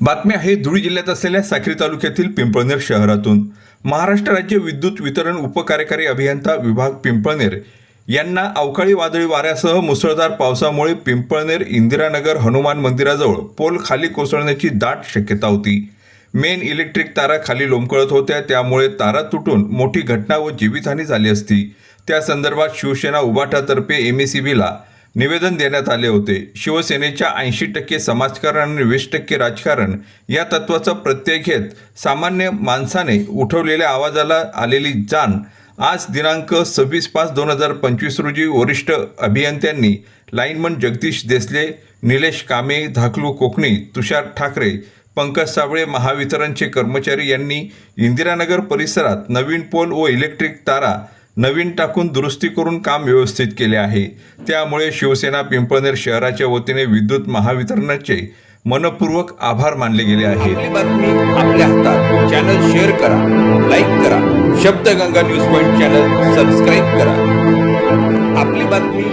बातम्या हे धुळे जिल्ह्यात असलेल्या साक्री तालुक्यातील पिंपळनेर शहरातून. महाराष्ट्र राज्य विद्युत वितरण उपकार्यकारी अभियंता विभाग पिंपळनेर यांना अवकाळी वादळी वाऱ्यासह मुसळधार पावसामुळे पिंपळनेर इंदिरानगर हनुमान मंदिराजवळ पोल खाली कोसळण्याची दाट शक्यता होती. मेन इलेक्ट्रिक तारा खाली लोंबकळत होत्या त्यामुळे तारा तुटून मोठी घटना व जीवितहानी झाली असती. त्या संदर्भात शिवसेना उबाठातर्फे एम एस निवेदन देण्यात आले होते. शिवसेनेच्या ऐंशी टक्के समाजकारण आणि वीस टक्के राजकारण या तत्वाचा प्रत्यय घेत सामान्य माणसाने उठवलेल्या आवाजाला आलेली जाण. आज दिनांक सव्वीस पाच दोन हजार पंचवीस रोजी वरिष्ठ अभियंत्यांनी लाईनमन जगदीश देसले निलेश कामे धाकलू कोकणी तुषार ठाकरे पंकज साबळे महावितरणचे कर्मचारी यांनी इंदिरानगर परिसरात नवीन पोल व इलेक्ट्रिक तारा नवीन टाकून दुरुस्ती करून काम व्यवस्थित केले आहे. त्यामुळे शिवसेना पिंपळनेर शहराच्या वतीने विद्युत महावितरणाचे मनपूर्वक आभार मानले गेले आहेत. बातमी आपल्या हातात. चॅनल शेअर करा लाईक करा. Shabdaganga news point channel subscribe करा. आपली बातमी